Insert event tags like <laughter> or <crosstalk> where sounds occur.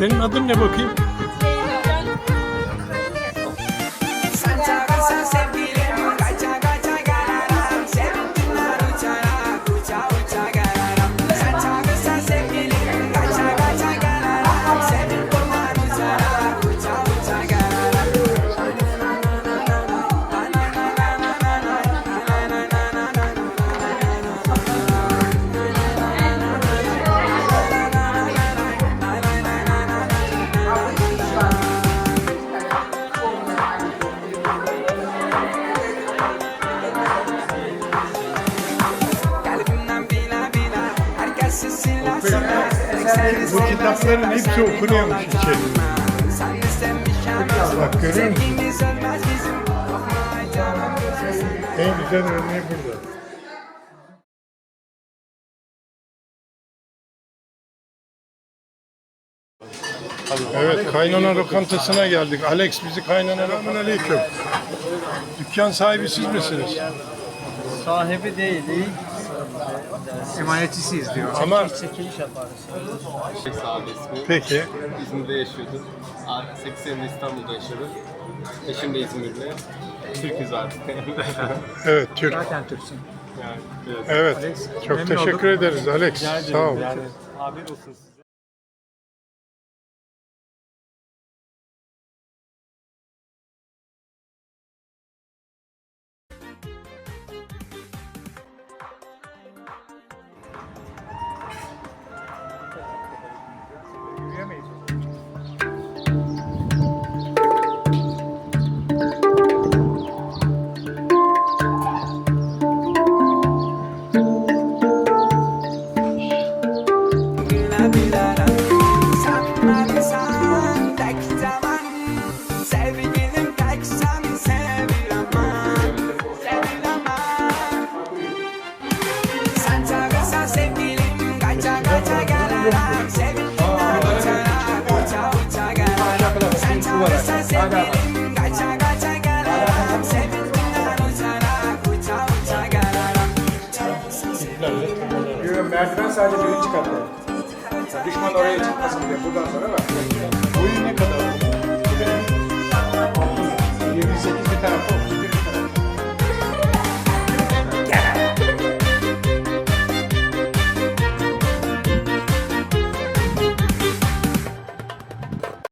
Senin adın ne bakayım? Bu kitapların hepsi okunuyormuş istemiş Bak görüyor musun? En güzel örneği burada. Evet, kaynana lokantasına geldik. Alex bizi kaynana lokantasına aleyküm. Dükkan sahibi siz misiniz? Sahibi değil, değil. Emanetçisiyiz diyor. Ama Çekiliş yaparız. Alex abi ismi. peki, İzmir'de yaşıyordu. 8 senedir İstanbul'da yaşadı. Eşim de İzmirli. Türk'üz artık. <laughs> evet Türk. Zaten Türksün. yani biraz. Evet, Alex, çok memnun teşekkür olduk. ederiz Alex. Rica ederim. Sağ ol. Yani, afiyet olsun merdiven sadece birinci katta. Düşman oraya çıkmasın diye buradan sonra var.